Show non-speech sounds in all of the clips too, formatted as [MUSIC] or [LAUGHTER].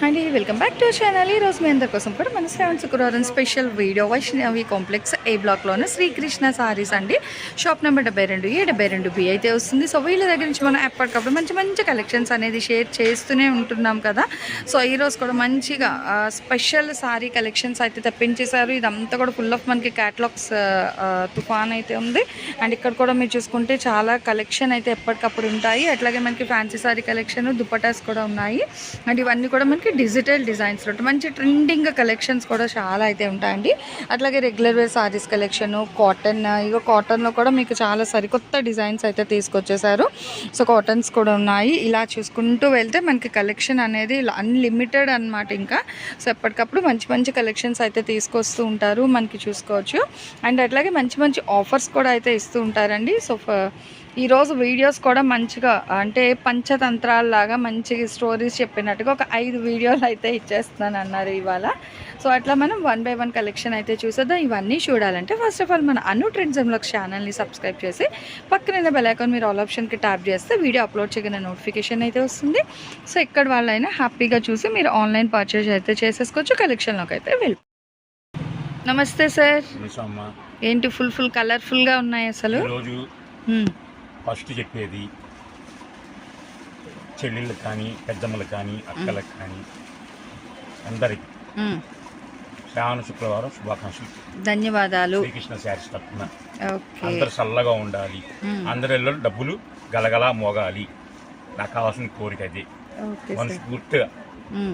అండి welcome back to channel. ఈ రోజు మీ అందరి కోసం కూడా మన శ్రావణ శుక్రవారం special video Vaishnavi complex A బ్లాక్లోనే Srikrishna saris అండి. షాప్ నెంబర్ డెబ్బై రెండు ఏ డెబ్బై రెండు బి అయితే వస్తుంది. సో వీళ్ళ దగ్గర నుంచి మనం ఎప్పటికప్పుడు మంచి మంచి కలెక్షన్స్ అనేది షేర్ చేస్తూనే ఉంటున్నాం కదా. సో ఈ రోజు కూడా మంచిగా స్పెషల్ సారీ కలెక్షన్స్ అయితే తెప్పించేశారు. ఇదంతా కూడా ఫుల్ ఆఫ్ మనకి క్యాటలాగ్స్ తుఫాన్ అయితే ఉంది. అండ్ ఇక్కడ కూడా మీరు చూసుకుంటే చాలా కలెక్షన్ అయితే ఎప్పటికప్పుడు ఉంటాయి. అట్లాగే మనకి ఫ్యాన్సీ సారీ కలెక్షన్ దుపటాస్ కూడా ఉన్నాయి. అండ్ ఇవన్నీ కూడా మనకి డిజిటల్ డిజైన్స్ మంచి ట్రెండింగ్ కలెక్షన్స్ కూడా చాలా అయితే ఉంటాయండి. అట్లాగే regular wear sarees collection cotton ఇక కాటన్లో కూడా మీకు చాలా సరికొత్త డిజైన్స్ అయితే తీసుకొచ్చేసారు. సో కాటన్స్ కూడా ఉన్నాయి. ఇలా చూసుకుంటూ వెళ్తే మనకి కలెక్షన్ అనేది అన్లిమిటెడ్ అన్నమాట ఇంకా. సో ఎప్పటికప్పుడు మంచి మంచి కలెక్షన్స్ అయితే తీసుకొస్తూ ఉంటారు మనకి చూసుకోవచ్చు. అండ్ అట్లాగే మంచి మంచి ఆఫర్స్ కూడా అయితే ఇస్తూ ఉంటారండి. సో ఈరోజు వీడియోస్ కూడా మంచిగా అంటే పంచతంత్రాల్లాగా మంచిగా స్టోరీస్ చెప్పినట్టుగా ఒక ఐదు వీడియోలు అయితే ఇచ్చేస్తున్నాను అన్నారు ఇవాళ. సో అట్లా మనం వన్ బై వన్ కలెక్షన్ అయితే చూసేద్దాం. ఇవన్నీ చూడాలంటే ఫస్ట్ ఆఫ్ ఆల్ మన అను ట్రెండ్స్ ఛానల్ని సబ్స్క్రైబ్ చేసి పక్కన బెల్ ఐకాన్ మీరు ఆల్ ఆప్షన్కి ట్యాప్ చేస్తే వీడియో అప్లోడ్ చేయగానే నోటిఫికేషన్ అయితే వస్తుంది. సో ఎక్కడ వాళ్ళైనా హ్యాపీగా చూసి మీరు ఆన్లైన్ పర్చేజ్ అయితే చేసేసుకోవచ్చు. కలెక్షన్లోకి అయితే వెళ్ళి నమస్తే సార్. ఏంటి ఫుల్ ఫుల్ కలర్ఫుల్గా ఉన్నాయి అసలు. ఫస్ట్ చెప్పేది చెల్లెళ్ళు కానీ పెద్దమ్మలు కానీ అక్కలకు కానీ అందరికి. శ్రావణ శుక్రవారం శుభాకాంక్షలు. ధన్యవాదాలు. శ్రీకృష్ణ శారీస్ తరఫున ఓకే. అందరు చల్లగా ఉండాలి. అందరిలో డబ్బులు గలగలా మోగాలి. నాకు కావాల్సిన కోరిక అది. మనస్ఫూర్తిగా.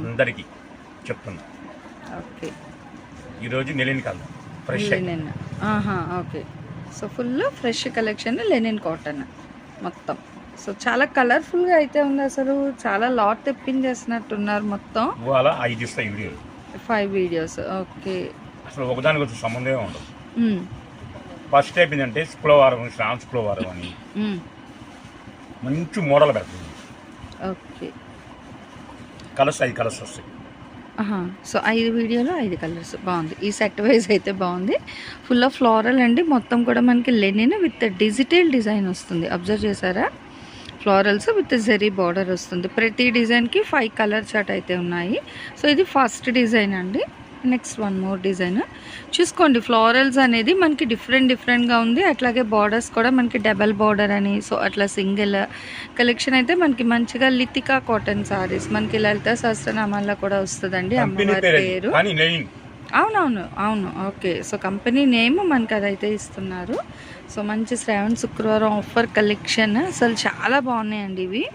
అందరికీ చెప్తున్నా. ఓకే. ఈరోజు నెలిని కాదు fresh okay. So full fresh collection linen cotton మొత్తం. సో చాలా కలర్ఫుల్గా అయితే ఉంది అసలు. చాలా లాట్ తెప్పించేసినట్టున్నారు మొత్తం. ఇవాళ ఐదు ఇస్తాయి వీడియోలు. ఫైవ్ వీడియోస్ ఓకే అసలు ఒకదానికి సంబంధమే ఉండదు. ఫస్ట్ అయిపోయిందంటే శుక్రవారం శ్రావణ శుక్రవారం అని. మ్మ్. మంచి మోడల్ పెడుతుంది ఓకే కలర్స్ ఐదు కలర్స్ వస్తాయి. సో ఐదు వీడియోలో ఐదు కలర్స్. బాగుంది. ఈ సెట్ వైజ్ అయితే బాగుంది. ఫుల్ ఆఫ్ ఫ్లోరల్ అండి. మొత్తం కూడా మనకి లెనిన్ విత్ డిజిటల్ డిజైన్ వస్తుంది. అబ్జర్వ్ చేశారా? ఫ్లోరల్స్ విత్ జెరీ బార్డర్ వస్తుంది. ప్రతి డిజైన్కి ఫైవ్ కలర్ చార్ట్ అయితే ఉన్నాయి. సో ఇది ఫస్ట్ డిజైన్ అండి. Next one more design. చూసుకోండి ఫ్లోరల్స్ అనేది మనకి డిఫరెంట్ డిఫరెంట్గా ఉంది. అట్లాగే బార్డర్స్ కూడా మనకి డబల్ బార్డర్ అని సో అట్లా సింగిల్ కలెక్షన్ అయితే మనకి మంచిగా లితికా కాటన్ సారీస్. మనకి లలిత సహస్రనామాల్లో కూడా వస్తుందండి అమ్మవారి పేరు. అవునవును అవును ఓకే. సో కంపెనీ నేమ్ మనకి అదైతే ఇస్తున్నారు. సో మంచి శ్రావణ శుక్రవారం ఆఫర్ కలెక్షన్. అసలు చాలా బాగున్నాయండి ఇవి.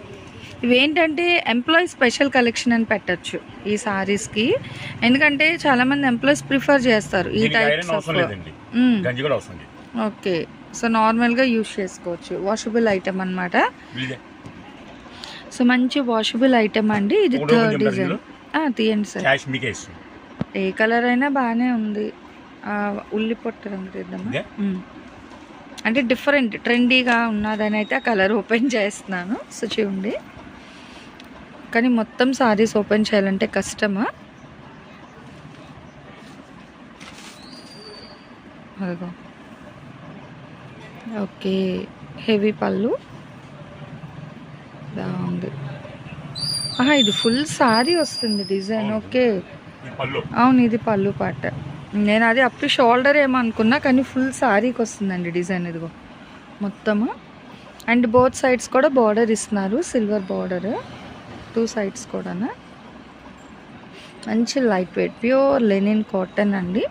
ఇవి ఏంటంటే ఎంప్లాయీ స్పెషల్ కలెక్షన్ అని పెట్టచ్చు ఈ సారీస్కి ఎందుకంటే చాలామంది ఎంప్లాయీస్ ప్రిఫర్ చేస్తారు ఈ టైప్స్ ఓకే సో నార్మల్గా యూస్ చేసుకోవచ్చు. వాషబుల్ ఐటమ్ అన్నమాట. వీళ్ళే. సో మంచి వాషబుల్ ఐటమ్ అండి. ఇది థర్డ్ డిజైన్ తీయండి సార్. ఏ కలర్ అయినా బాగానే ఉంది. ఉల్లి పొట్ట రంగు తీద్దామా? మ్మ్. అంటే డిఫరెంట్ ట్రెండీగా ఉన్నదని అయితే ఆ కలర్ ఓపెన్ చేస్తున్నాను. సో చూడండి. కానీ మొత్తం సారీస్ ఓపెన్ చేయాలంటే కష్టమా? అదిగో. ఓకే. హెవీ పళ్ళు. బాగుంది ఆహా ఇది ఫుల్ సారీ వస్తుంది డిజైన్. ఓకే. అవును ఇది పళ్ళు పాట. నేను అది అప్ టు షోల్డర్ ఏమో అనుకున్నా కానీ ఫుల్ సారీకి వస్తుందండి డిజైన్ ఇదిగో. మొత్తము. అండ్ బోత్ సైడ్స్ కూడా బార్డర్ ఇస్తున్నారు సిల్వర్ బార్డర్ టూ సైడ్స్ కూడా మంచి light weight pure linen cotton అండి.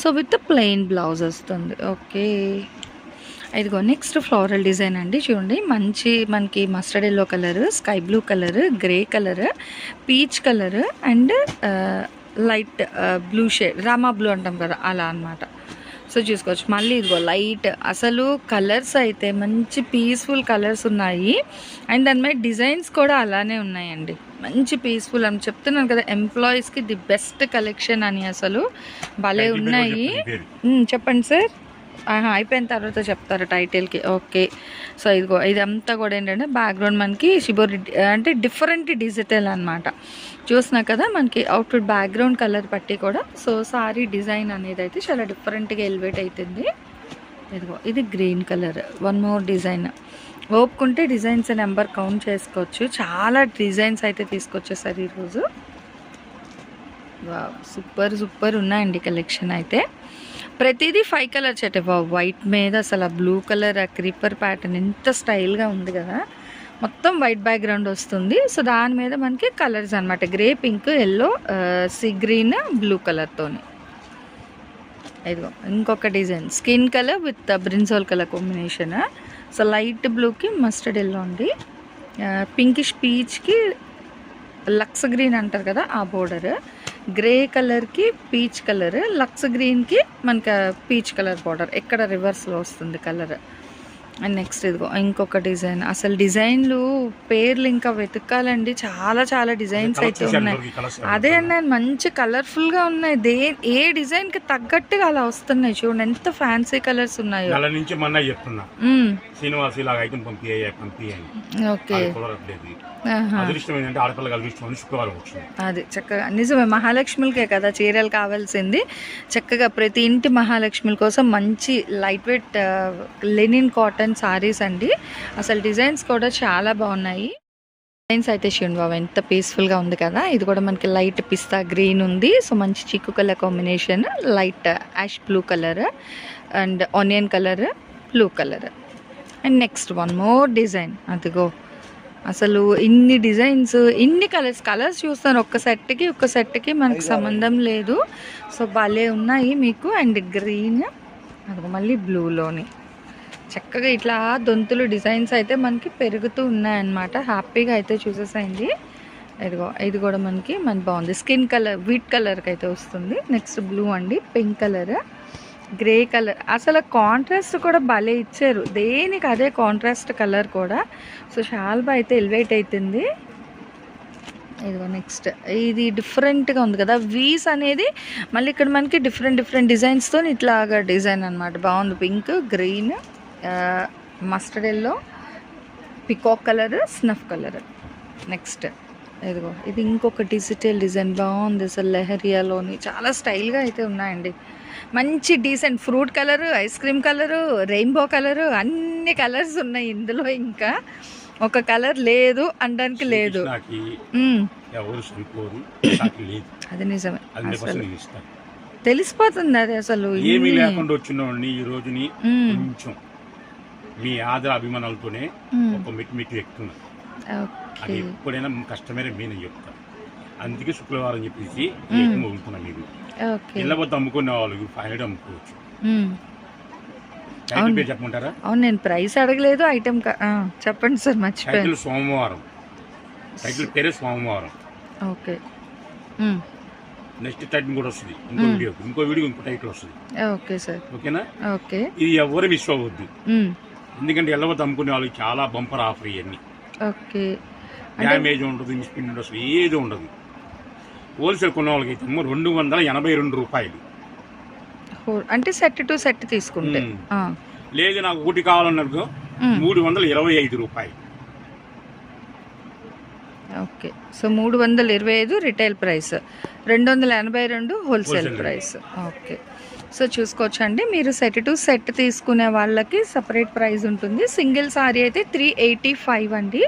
సో విత్ ప్లెయిన్ బ్లౌజ్ వస్తుంది. ఓకే. ఇదిగో నెక్స్ట్ ఫ్లోరల్ డిజైన్ అండి. చూడండి మంచి మనకి mustard yellow colour sky blue colour grey colour peach colour and light blue shade Rama blue అంటాం కదా అలా అన్నమాట. సో చూసుకోవచ్చు. మళ్ళీ ఇదిగో లైట్. అసలు కలర్స్ అయితే మంచి పీస్ఫుల్ కలర్స్ ఉన్నాయి. అండ్ దాని మీద డిజైన్స్ కూడా అలానే ఉన్నాయండి. మంచి పీస్ఫుల్ అని చెప్తున్నాను కదా ఎంప్లాయీస్కి ది బెస్ట్ కలెక్షన్ అని అసలు. భలే ఉన్నాయి. చెప్పండి సార్. అయిపోయిన తర్వాత చెప్తారు టైటిల్కి. ఓకే. సో ఇదిగో ఇదంతా కూడా ఏంటంటే బ్యాక్గ్రౌండ్ మనకి షిబోరి అంటే డిఫరెంట్ డిజిటల్ అనమాట చూసినా కదా మనకి అవుట్ఫిట్ బ్యాక్గ్రౌండ్ కలర్ పట్టి కూడా. సో సారీ డిజైన్ అనేది అయితే చాలా డిఫరెంట్గా ఎలివేట్ అవుతుంది ఇదిగో ఇది green colour one more design ఓపుకుంటే designs number count చేసుకోవచ్చు. చాలా డిజైన్స్ అయితే తీసుకొచ్చేసారు ఈరోజు సూపర్ సూపర్ ఉన్నాయండి కలెక్షన్ అయితే. ప్రతిదీ ఫైవ్ కలర్ చెట్ వైట్ మీద అసలు ఆ బ్లూ కలర్ ఆ క్రీపర్ ప్యాటర్న్ ఎంత స్టైల్గా ఉంది కదా. మొత్తం వైట్ బ్యాక్గ్రౌండ్ వస్తుంది. సో దాని మీద మనకి కలర్స్ అనమాట grey pink yellow sea green blue కలర్తోని ఇదిగో ఇంకొక design skin colour with brinjal colour combination so light బ్లూకి మస్టర్డ్ ఎల్లో అండి పింకిష్ పీచ్కి లక్స్ గ్రీన్ అంటారు కదా ఆ బోర్డర్ గ్రే కలర్కి పీచ్ కలర్ లక్స్ గ్రీన్కి మనకి పీచ్ కలర్ బార్డర్ ఎక్కడ రివర్స్లో వస్తుంది కలర్? అండ్ నెక్స్ట్ ఇదిగో ఇంకొక డిజైన్. అసలు డిజైన్లు పేర్లు ఇంకా వెతకాలండి. చాలా చాలా డిజైన్స్ అయితే ఉన్నాయి. అదే అన్నాను మంచి కలర్ఫుల్గా ఉన్నాయి. దే ఏ డిజైన్కి తగ్గట్టుగా అలా వస్తున్నాయి. చూడండి ఎంత ఫ్యాన్సీ కలర్స్ ఉన్నాయో. శ్రీనివాస్ ఇలాగ ఐటమ్ ఓకే. అది కుదరట్లేదు. అదృష్టం ఏంటంటే ఆడపిల్ల కలిగిష్టం శుక్రవారం వచ్చింది. అది చక్కగా నిజమే మహాలక్ష్మిలకే కదా చీరలు కావాల్సింది. చక్కగా ప్రతి ఇంటి మహాలక్ష్మిల కోసం మంచి light weight linen cotton sarees అండి. అసలు డిజైన్స్ కూడా చాలా బాగున్నాయి. డిజైన్స్ అయితే చూడండి బాబు ఎంత పీస్ఫుల్గా ఉంది కదా. ఇది కూడా మనకి లైట్ పిస్తా గ్రీన్ ఉంది. సో మంచి చిక్కు colour combination light ash blue colour and onion colour blue colour. And next one more design అదిగో. అసలు ఇన్ని డిజైన్స్ ఇన్ని కలర్స్ కలర్స్ చూస్తాను. ఒక్క సెట్కి ఒక్క సెట్కి మనకు సంబంధం లేదు. సో భలే ఉన్నాయి మీకు. అండ్ గ్రీన్ అదిగో మళ్ళీ బ్లూలోని చక్కగా ఇట్లా దొంతులు డిజైన్స్ అయితే మనకి పెరుగుతూ ఉన్నాయన్నమాట. హ్యాపీగా అయితే చూసేసాయండి. ఇదిగో ఇది కూడా మనకి మన బాగుంది. స్కిన్ కలర్ వీట్ కలర్కి అయితే వస్తుంది. నెక్స్ట్ బ్లూ అండి పింక్ కలర్ గ్రే కలర్. అసలు కాంట్రాస్ట్ కూడా భలే ఇచ్చారు. దేనికి అదే కాంట్రాస్ట్ కలర్ కూడా? సో షాల్బా అయితే ఎలివేట్ అవుతుంది ఇదిగో నెక్స్ట్ ఇది డిఫరెంట్గా ఉంది కదా? వీస్ అనేది మళ్ళీ ఇక్కడ మనకి డిఫరెంట్ డిఫరెంట్ డిజైన్స్తో ఇట్లాగా డిజైన్ అనమాట బాగుంది. Pink green mustard yellow peacock colour snuff colour next ఇదిగో. ఇది ఇంకొక డిజిటల్ డిజైన్ బాగుంది అసలు లెహరియాలోని చాలా స్టైల్గా అయితే ఉన్నాయండి. మంచి decent fruit colour ice cream colour rainbow colour అన్ని కలర్స్ ఉన్నాయి ఇందులో ఇంకా. ఒక కలర్ లేదు అనడానికి [COUGHS] లేదు. అది నిజమే. తెలిసిపోతుంది అది అసలు ఏమీ లేకుండా వచ్చిన ఈ రోజుని. కొంచెం మీ ఆదర అభిమానాలతోనే. ఒక మెట్టు మెట్టు ఎక్కుతున్నా. అది ఎప్పుడైనా కష్టమైన మీనే చెప్తాను. అందుకే శుక్రవారం చెప్పేసి మ్మ్. మొగులుతున్నా మీరు. ఓకే ఇళ్ళ వద్ద అమ్ముకునే వాళ్ళు ఫైవ్ హండ్రెడ్ అమ్ముకోవచ్చు. మ్మ్. టైటిల్ అవును. పేరు చెప్పమంటారా? అవును నేను ప్రైస్ అడగలేదు ఐటమ్ చెప్పండి సార్ మర్చిపోయాను. సోమవారం. టైటిల్ పేరే సోమవారం. ఓకే. నెక్స్ట్ టైటిల్ కూడా వస్తుంది. ఇంకో. వీడియో ఇంకో వీడియో ఇంకో టైటిల్ వస్తుంది. Okay sir. ఓకేనా? ఓకే. ఇది ఎవరు మిస్ అవ్వద్దు. ఎందుకంటే ఎల్ల వద్ద అమ్ముకునే వాళ్ళకి చాలా బంపర్ ఆఫర్ ఇవన్నీ. ఓకే. డ్యామేజ్ ఉండదు మిస్ప్రింట్ ఉండదు అసలు ఏది ఉండదు. హోల్సేల్ కొన్న వాళ్ళకి అయితే రెండు వందల ఎనభై రెండు రూపాయలు. అంటే సెట్ టు సెట్ తీసుకుంటే. లేదు నాకు ఒకటి కావాలన్నారు. మూడు వందల ఇరవై ఐదు రూపాయలు. ఓకే. సో మూడు వందల ఇరవై ఐదు రిటైల్ ప్రైస్. రెండు వందల ఎనభై రెండు హోల్సేల్ ప్రైస్. ఓకే. సో చూసుకోవచ్చండి. మీరు సెట్ టు సెట్ తీసుకునే వాళ్ళకి సపరేట్ ప్రైస్ ఉంటుంది. సింగిల్ సారీ అయితే త్రీ ఎయిటీ ఫైవ్ అండి.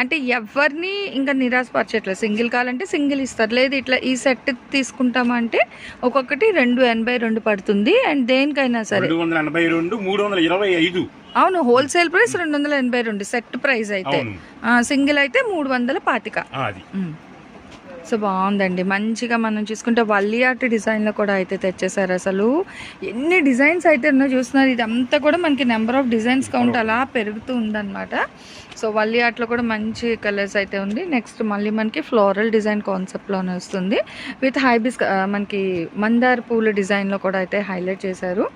అంటే ఎవరిని ఇంకా నిరాశపరచట్లేదు. సింగిల్ కావాలంటే సింగిల్ ఇస్తారు. లేదు ఇట్లా ఈ సెట్ తీసుకుంటామంటే ఒక్కొక్కటి రెండు ఎనభై రెండు పడుతుంది. అండ్ దేనికైనా సరే అవును హోల్సేల్ ప్రైస్ రెండు వందల ఎనభై రెండు సెట్ ప్రైస్ అయితే. సింగిల్ అయితే మూడు వందల పాతిక. సో బాగుందండి. మంచిగా మనం చూసుకుంటే వల్లి ఆర్ట్ డిజైన్లో కూడా అయితే తెచ్చేసారు అసలు. ఎన్ని డిజైన్స్ అయితే ఉన్నో చూస్తున్నారు. ఇదంతా కూడా మనకి నెంబర్ ఆఫ్ డిజైన్స్ కౌంట్ అలా పెరుగుతూ ఉందన్నమాట. సో వల్లి ఆర్ట్లో కూడా మంచి కలర్స్ అయితే ఉంది. నెక్స్ట్ మళ్ళీ మనకి ఫ్లోరల్ డిజైన్ కాన్సెప్ట్లోనే వస్తుంది. విత్ హైబిస్ మనకి మందార్ పూల డిజైన్లో కూడా అయితే హైలైట్ చేశారు.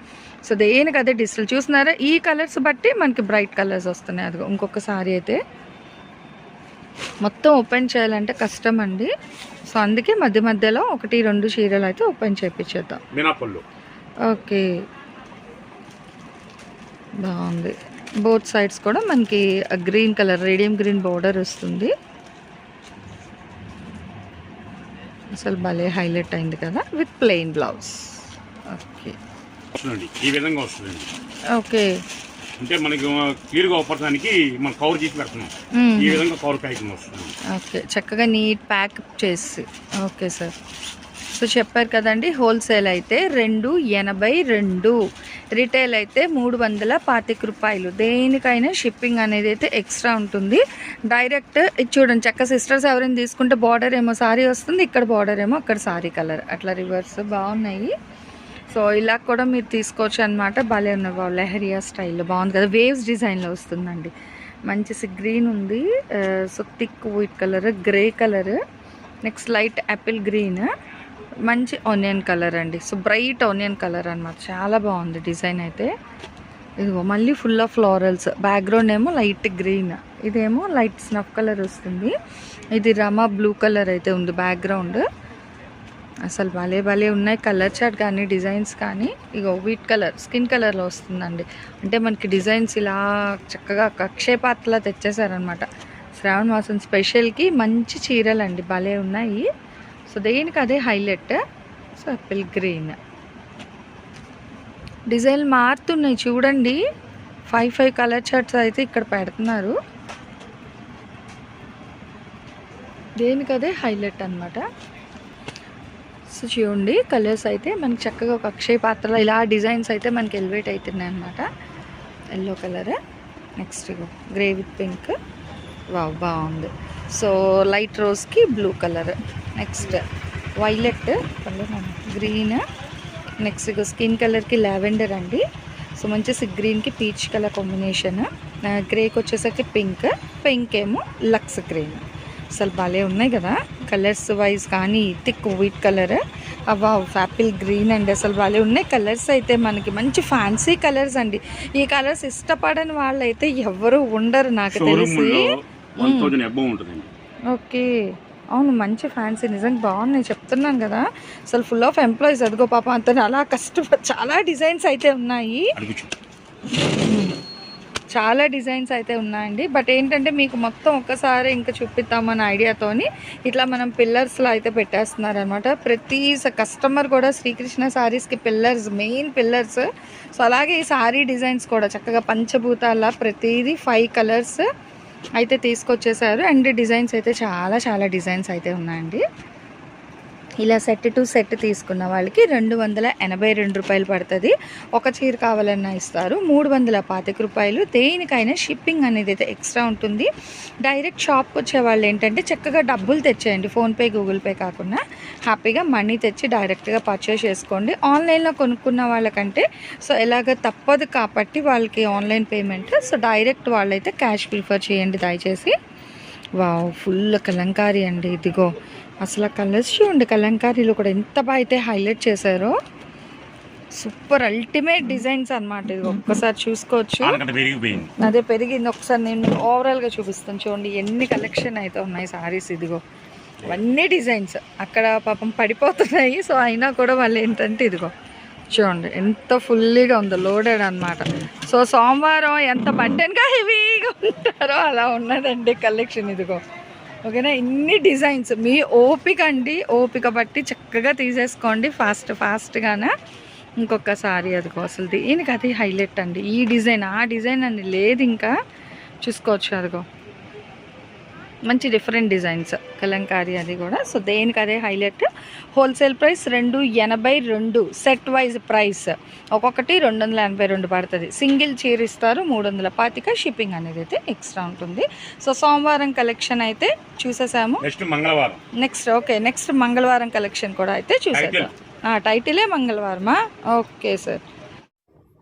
సో దేనికి అదే డిజిటల్. చూస్తున్నారా? ఈ కలర్స్ బట్టి మనకి బ్రైట్ కలర్స్ వస్తున్నాయి. అది ఇంకొక సారీ అయితే. మొత్తం ఓపెన్ చేయాలంటే కష్టం అండి సో అందుకే మధ్య మధ్యలో ఒకటి రెండు చీరలు అయితే ఓపెన్ చేయించేద్దాం ఓకే. బాగుంది. బోత్ సైడ్స్ కూడా మనకి green colour radium green border వస్తుంది. అసలు భలే హైలైట్ అయింది కదా విత్ ప్లెయిన్ బ్లౌజ్. ఓకే. ఈ విధంగా ఓకే. అంటే మనకి క్లియర్గా అవపడటానికి మనం కవర్ చేసి పెడుతున్నాం. ఈ విధంగా కవర్ ప్యాకింగ్ వస్తుంది. ఓకే. చక్కగా నీట్ ప్యాక్ చేసి. Okay sir. సో చెప్పారు కదండి హోల్సేల్ అయితే రెండు ఎనభై రెండు. రిటైల్ అయితే మూడు వందల పాతిక రూపాయలు. దేనికైనా షిప్పింగ్ అనేది అయితే ఎక్స్ట్రా ఉంటుంది. డైరెక్ట్ చూడండి చక్క సిస్టర్స్ ఎవరైనా తీసుకుంటే బార్డర్ ఏమో సారీ వస్తుంది ఇక్కడ బార్డర్ ఏమో అక్కడ సారీ కలర్. అట్లా రివర్స్ బాగున్నాయి. సో ఇలా కూడా మీరు తీసుకోవచ్చు అనమాట భలే ఉన్నాయి బాబు లెహరియా స్టైల్లో బాగుంది కదా. వేవ్స్ డిజైన్లో వస్తుందండి. మంచి గ్రీన్ ఉంది. So thick white colour grey colour. Next light apple green. మంచి ఆనియన్ కలర్ అండి. సో బ్రైట్ ఆనియన్ కలర్ అన్నమాట. చాలా బాగుంది డిజైన్ అయితే. ఇదిగో మళ్ళీ ఫుల్ ఆఫ్ ఫ్లోరల్స్. బ్యాక్గ్రౌండ్ ఏమో లైట్ గ్రీన్. ఇదేమో లైట్ స్నఫ్ కలర్ వస్తుంది. ఇది రమా బ్లూ కలర్ అయితే ఉంది బ్యాక్గ్రౌండ్. అసలు భలే భలే ఉన్నాయి కలర్ చార్ట్ కానీ డిజైన్స్ కానీ. ఇగో వీట్ కలర్ స్కిన్ కలర్లో వస్తుందండి. అంటే మనకి డిజైన్స్ ఇలా చక్కగా కక్షేపాత్రలా తెచ్చేసారనమాట శ్రావణ మాసం స్పెషల్కి మంచి చీరలు అండి భలే ఉన్నాయి. సో దేనికి అదే highlight? So apple green. Design మారుతున్నాయి చూడండి. ఫైవ్ ఫైవ్ కలర్ చార్ట్స్ అయితే ఇక్కడ పెడుతున్నారు. దేనికి అదే హైలైట్ అనమాట కలర్స్ చూడండి. కలర్స్ అయితే మనకి చక్కగా ఒక అక్షయ పాత్రలో ఇలా డిజైన్స్ అయితే మనకి ఎలివేట్ అవుతున్నాయి అనమాట yellow colour next grey with pink wow బాగుంది. So light రోజ్కి blue colour next violet green next ఇగో స్కిన్ కలర్కి లావెండర్ అండి. సో మంచి గ్రీన్కి పీచ్ కలర్ కాంబినేషన్ గ్రేకి వచ్చేసరికి పింక్ పింక్ ఏమో లక్స్ గ్రీన్ అసలు భలే ఉన్నాయి కదా. కలర్స్ వైజ్ కానీ థిక్ వైట్ కలర్. అవ్వా యాపిల్ గ్రీన్ అండి అసలు భలే ఉన్నాయి కలర్స్ అయితే మనకి. మంచి ఫ్యాన్సీ కలర్స్ అండి. ఈ కలర్స్ ఇష్టపడని వాళ్ళు అయితే ఎవరు ఉండరు నాకు తెలిసి. ఓకే. అవును మంచి ఫ్యాన్సీ నిజంగా బాగున్నాయి. చెప్తున్నాను కదా అసలు ఫుల్ ఆఫ్ ఎంప్లాయీస్ అదిగో పాప అంత అలా కష్టపడి చాలా డిజైన్స్ అయితే ఉన్నాయి. చాలా డిజైన్స్ అయితే ఉన్నాయండి. బట్ ఏంటంటే మీకు మొత్తం ఒక్కసారి ఇంకా చూపిద్దామన్న ఐడియాతోని ఇట్లా మనం పిల్లర్స్లో అయితే పెట్టేస్తున్నారనమాట ప్రతి కస్టమర్ కూడా శ్రీకృష్ణ శారీస్కి పిల్లర్స్ మెయిన్ పిల్లర్స్ సో అలాగే ఈ శారీ డిజైన్స్ కూడా చక్కగా పంచభూతాల ప్రతిదీ ఫైవ్ కలర్స్ అయితే తీసుకొచ్చేసారు. అండ్ డిజైన్స్ అయితే చాలా చాలా డిజైన్స్ అయితే ఉన్నాయండి. ఇలా సెట్ టు సెట్ తీసుకున్న వాళ్ళకి రెండు వందల ఎనభై రెండు రూపాయలు పడుతుంది. ఒక చీర కావాలన్నా ఇస్తారు. మూడు వందల పాతిక రూపాయలు. దేనికైనా షిప్పింగ్ అనేది అయితే ఎక్స్ట్రా ఉంటుంది. డైరెక్ట్ షాప్కి వచ్చే వాళ్ళు ఏంటంటే చక్కగా డబ్బులు తెచ్చేయండి. ఫోన్పే గూగుల్ పే కాకుండా హ్యాపీగా మనీ తెచ్చి డైరెక్ట్గా పర్చేస్ చేసుకోండి. ఆన్లైన్లో కొనుక్కున్న వాళ్ళకంటే సో ఎలాగ తప్పదు కాబట్టి వాళ్ళకి ఆన్లైన్ పేమెంట్. సో డైరెక్ట్ వాళ్ళైతే క్యాష్ ప్రిఫర్ చేయండి దయచేసి. వావ్ ఫుల్ కలంకారీ అండి ఇదిగో. అసలు కలర్స్ చూడండి కలంకారీలో కూడా ఎంత బాగా అయితే హైలైట్ చేశారో. సూపర్ అల్టిమేట్ డిజైన్స్ అన్నమాట ఇది ఒక్కసారి చూసుకోవచ్చు. అదే పెరిగింది. ఒకసారి నేను ఓవరాల్గా చూపిస్తాను. చూడండి ఎన్ని కలెక్షన్ అయితే ఉన్నాయి సారీస్ ఇదిగో. అవన్నీ డిజైన్స్ అక్కడ పాపం పడిపోతున్నాయి. సో అయినా కూడా వాళ్ళు ఏంటంటే ఇదిగో. చూడండి ఎంత ఫుల్లీగా ఉందో లోడెడ్ అన్నమాట. సో సోమవారం ఎంత బట్టెన్గా హెవీగా ఉంటారో అలా ఉన్నదండి కలెక్షన్ ఇదిగో. ఓకేనా? ఇన్ని డిజైన్స్. మీ ఓపిక అండి. ఓపిక బట్టి చక్కగా తీసేసుకోండి. ఫాస్ట్ ఫాస్ట్గానే ఇంకొకసారి అదిగో అసలు దీనికి అది హైలైట్ అండి. ఈ డిజైన్ ఆ డిజైన్ అని లేదు ఇంకా. చూసుకోవచ్చు అదిగో. మంచి డిఫరెంట్ డిజైన్స్ కలంకారీ అది కూడా. సో దేనికి అదే హైలైట్ హోల్సేల్ ప్రైస్ రెండు ఎనభై రెండు సెట్ వైజ్ ప్రైస్ ఒక్కొక్కటి రెండు వందల ఎనభై రెండు పడుతుంది. సింగిల్ చీర ఇస్తారు మూడు వందల పాతిక. షిప్పింగ్ అనేది అయితే ఎక్స్ట్రా ఉంటుంది. సో సోమవారం కలెక్షన్ అయితే చూసేసాము. నెక్స్ట్ మంగళవారం. నెక్స్ట్ ఓకే నెక్స్ట్ మంగళవారం కలెక్షన్ కూడా అయితే చూసేసాం ఆ, టైటిలే మంగళవారమా? Okay sir